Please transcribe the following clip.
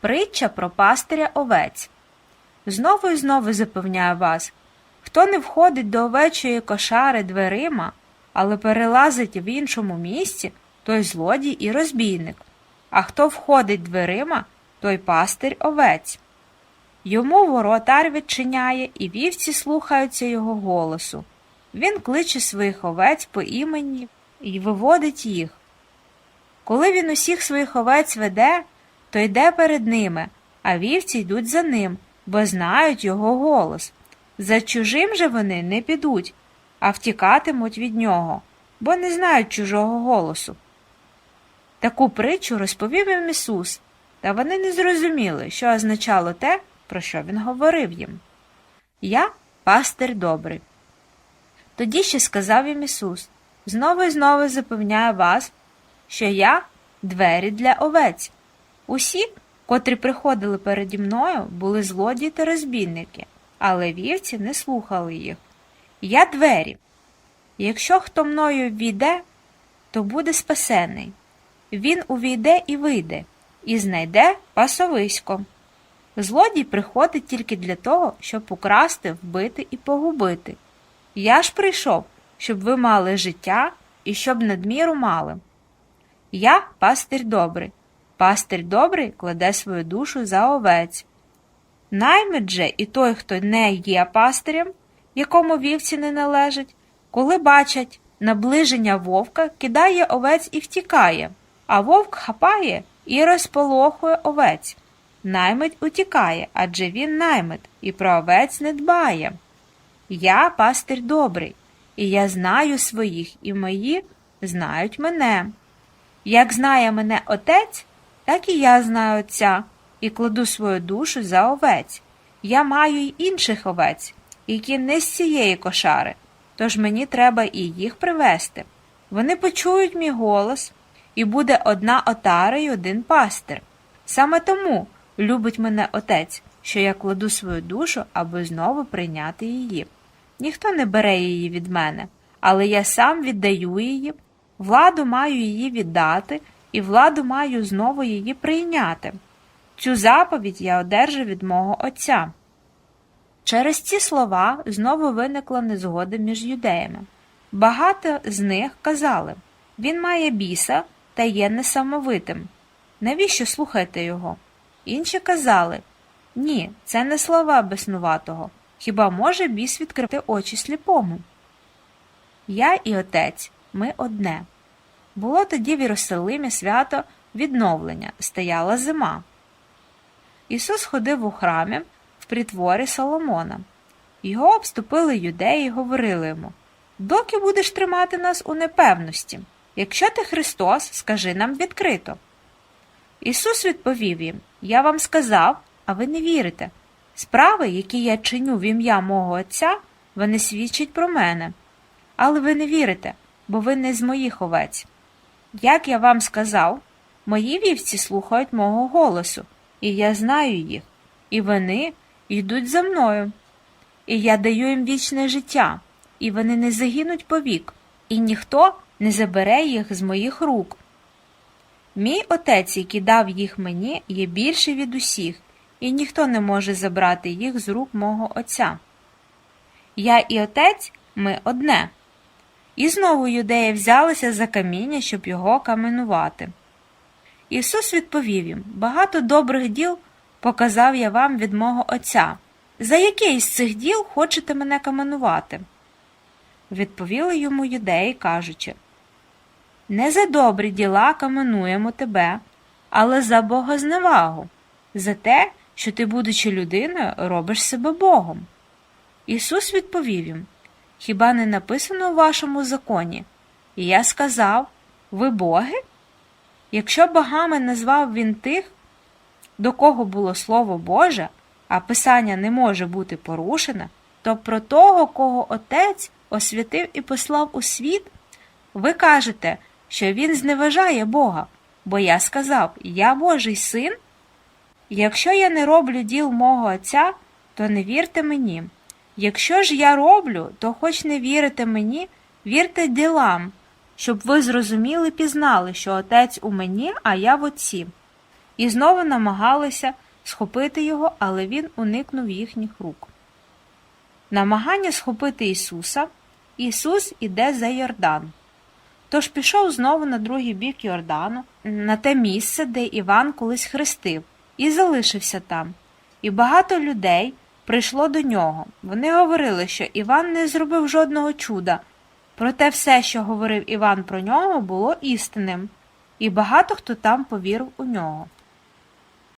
Притча про пастиря овець. Знову і знову запевняю вас, хто не входить до овечої кошари дверима, але перелазить в іншому місці, той злодій і розбійник. А хто входить дверима, той пастир овець. Йому воротар відчиняє, і вівці слухаються його голосу. Він кличе своїх овець по імені і виводить їх. Коли він усіх своїх овець веде, то йде перед ними, а вівці йдуть за ним, бо знають його голос. За чужим же вони не підуть, а втікатимуть від нього, бо не знають чужого голосу. Таку притчу розповів їм Ісус, та вони не зрозуміли, що означало те, про що він говорив їм. Я пастир добрий. Тоді ще сказав їм Ісус знову і знову запевняю вас, що я двері для овець. Усі, котрі приходили переді мною, були злодії та розбійники, але вівці не слухали їх. Я двері. Якщо хто мною війде, то буде спасений. Він увійде і вийде, і знайде пасовисько. Злодій приходить тільки для того, щоб украсти, вбити і погубити. Я ж прийшов, щоб ви мали життя і щоб надміру мали. Я пастир добрий. Пастир добрий кладе свою душу за овець. Наймит же і той, хто не є пастирем, якому вівці не належать, коли бачать наближення вовка, кидає овець і втікає, а вовк хапає і розполохує овець. Наймит утікає, адже він наймит, і про овець не дбає. Я пастир добрий, і я знаю своїх, і мої знають мене. Як знає мене отець, так і я знаю отця, і кладу свою душу за овець. Я маю й інших овець, які не з цієї кошари, тож мені треба і їх привести. Вони почують мій голос, і буде одна отара й один пастир. Саме тому любить мене отець, що я кладу свою душу, аби знову прийняти її. Ніхто не бере її від мене, але я сам віддаю її, владу маю її віддати, і владу маю знову її прийняти. Цю заповідь я одержав від мого Отця. Через ці слова знову виникла незгода між юдеями. Багато з них казали він має біса та є несамовитим. Навіщо слухаєте його? Інші казали ні, це не слова безнуватого. Хіба може біс відкрити очі сліпому? Я і отець, ми одне. Було тоді в Єрусалимі свято відновлення, стояла зима. Ісус ходив у храмі в притворі Соломона. Його обступили юдеї і говорили йому Доки будеш тримати нас у непевності? Якщо ти Христос, скажи нам відкрито. Ісус відповів їм Я вам сказав, а ви не вірите. Справи, які я чиню в ім'я мого Отця, вони свідчать про мене. Але ви не вірите, бо ви не з моїх овець. Як я вам сказав, мої вівці слухають мого голосу, і я знаю їх, і вони йдуть за мною. І я даю їм вічне життя, і вони не загинуть повік, і ніхто не забере їх з моїх рук. Мій отець, який дав їх мені, є більший від усіх, і ніхто не може забрати їх з рук мого Отця. Я і отець ми одне. І знову юдеї взялися за каміння, щоб його каменувати. Ісус відповів їм багато добрих діл показав я вам від мого Отця. За яке із цих діл хочете мене каменувати? Відповіли йому юдеї, кажучи Не за добрі діла каменуємо тебе, але за богозневагу, за те, що ти, будучи людиною, робиш себе Богом. Ісус відповів їм Хіба не написано у вашому законі? І я сказав Ви боги? Якщо богами назвав він тих, до кого було Слово Боже, а Писання не може бути порушене, то про того, кого Отець освятив і послав у світ, ви кажете, що він зневажає Бога, бо я сказав Я Божий син. Якщо я не роблю діл мого Отця, то не вірте мені. Якщо ж я роблю, то хоч не вірите мені, вірте ділам, щоб ви зрозуміли пізнали, що Отець у мені, а я в Отці. і знову намагалися схопити його, але він уникнув їхніх рук. Намагання схопити Ісуса Ісус іде за Йордан. Тож пішов знову на другий бік Йордану, на те місце, де Іван колись хрестив, і залишився там. І багато людей прийшло до нього. Вони говорили, що Іван не зробив жодного чуда, проте все, що говорив Іван про нього, було істинним, і багато хто там повірив у нього.